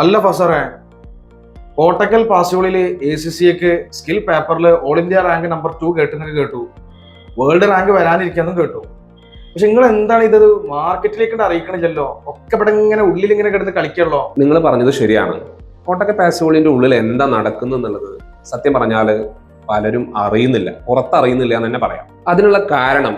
അല്ല ഫസറേ. കോട്ടക്കൽ പാസുകളിൽ എ സി സി എക്ക് സ്കിൽ പേപ്പറിൽ all India rank number two കേട്ടെന്നൊക്കെ കേട്ടു. വേൾഡ് റാങ്ക് വരാനിരിക്കാന്നും കേട്ടു. പക്ഷെ നിങ്ങൾ എന്താണ് ഇത് മാർക്കറ്റിലേക്ക് അറിയിക്കണില്ലല്ലോ? ഒക്കെ ഇവിടെ ഇങ്ങനെ ഉള്ളിൽ ഇങ്ങനെ കിടന്ന് കളിക്കല്ലോ നിങ്ങൾ പറഞ്ഞത് ശരിയാണ്. കോട്ടക്കൽ പാസുകളിന്റെ ഉള്ളിൽ എന്താ നടക്കുന്നു എന്നുള്ളത് സത്യം പറഞ്ഞാൽ പലരും അറിയുന്നില്ല. പുറത്തറിയുന്നില്ല എന്ന് തന്നെ പറയാം. അതിനുള്ള കാരണം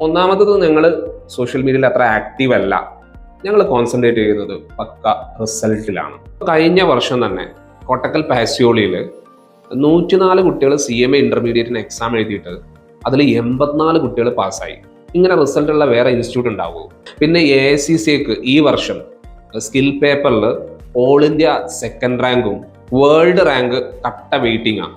ഒന്നാമത്തത് നിങ്ങൾ സോഷ്യൽ മീഡിയയിൽ അത്ര ആക്റ്റീവ് അല്ല. ഞങ്ങൾ കോൺസെൻട്രേറ്റ് ചെയ്യുന്നത് പക്ക റിസൾട്ടിലാണ്. കഴിഞ്ഞ വർഷം തന്നെ കോട്ടക്കൽ പാസ്യോളിയിൽ നൂറ്റിനാല് കുട്ടികൾ സി എം എ ഇന്റർമീഡിയറ്റിന് എക്സാം എഴുതിയിട്ട് അതിൽ എൺപത്തിനാല് കുട്ടികൾ പാസ്സായി. ഇങ്ങനെ റിസൾട്ടുള്ള വേറെ ഇൻസ്റ്റിറ്റ്യൂട്ട് ഉണ്ടാവുമോ പിന്നെ എ ഐ സി സിക്ക് ഈ വർഷം സ്കിൽ പേപ്പറിൽ ഓൾ ഇന്ത്യ സെക്കൻഡ് റാങ്കും വേൾഡ് റാങ്ക് കട്ട വെയിറ്റിംഗ് ആണ്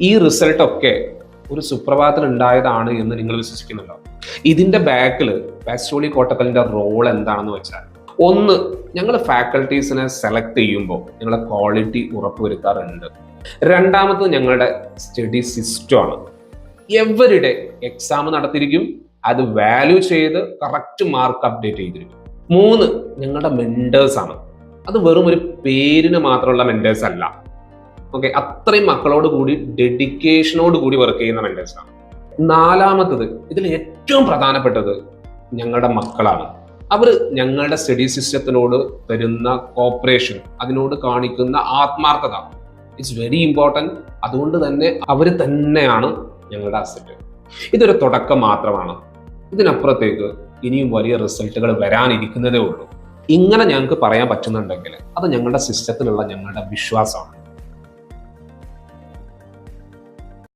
ഈ റിസൾട്ടൊക്കെ ഒരു സുപ്രഭാതത്തിൽ ഉണ്ടായതാണ് എന്ന് നിങ്ങൾ വിശ്വസിക്കുന്നുണ്ടോ? ഇതിന്റെ ബാക്കിൽ പാസ്റ്റോളി കോട്ടക്കലിന്റെ റോൾ എന്താണെന്ന് വെച്ചാൽ ഒന്ന് ഞങ്ങൾ ഫാക്കൽറ്റീസിനെ സെലക്ട് ചെയ്യുമ്പോൾ ഞങ്ങളുടെ ക്വാളിറ്റി ഉറപ്പുവരുത്താറുണ്ട്. രണ്ടാമത് ഞങ്ങളുടെ സ്റ്റഡി സിസ്റ്റമാണ് എവരുടെ എക്സാം നടത്തിയിരിക്കും അത് വാല്യൂ ചെയ്ത് കറക്റ്റ് മാർക്ക് അപ്ഡേറ്റ് ചെയ്തിരിക്കും. മൂന്ന് ഞങ്ങളുടെ മെന്റേഴ്സ് ആണ്. അത് വെറും ഒരു പേരിന് മാത്രമുള്ള മെന്റേഴ്സ് അല്ല. ഓക്കെ അത്രയും മക്കളോട് കൂടി ഡെഡിക്കേഷനോട് കൂടി വർക്ക് ചെയ്യുന്ന മെന്റേഴ്സ് ആണ്. നാലാമത്തത് ഇതിൽ ഏറ്റവും പ്രധാനപ്പെട്ടത് ഞങ്ങളുടെ മക്കളാണ്. അവർ ഞങ്ങളുടെ സ്റ്റഡി സിസ്റ്റത്തിനോട് തരുന്ന കോപ്പറേഷൻ അതിനോട് കാണിക്കുന്ന ആത്മാർത്ഥത ഇറ്റ്സ് വെരി ഇമ്പോർട്ടന്റ് അതുകൊണ്ട് തന്നെ അവർ തന്നെയാണ് ഞങ്ങളുടെ അസറ്റ് ഇതൊരു തുടക്കം മാത്രമാണ്. ഇതിനപ്പുറത്തേക്ക് ഇനിയും വലിയ റിസൾട്ടുകൾ വരാനിരിക്കുന്നതേ ഉള്ളൂ. ഇങ്ങനെ ഞങ്ങൾക്ക് പറയാൻ പറ്റുന്നുണ്ടെങ്കിൽ അത് ഞങ്ങളുടെ സിസ്റ്റത്തിലുള്ള ഞങ്ങളുടെ വിശ്വാസമാണ്.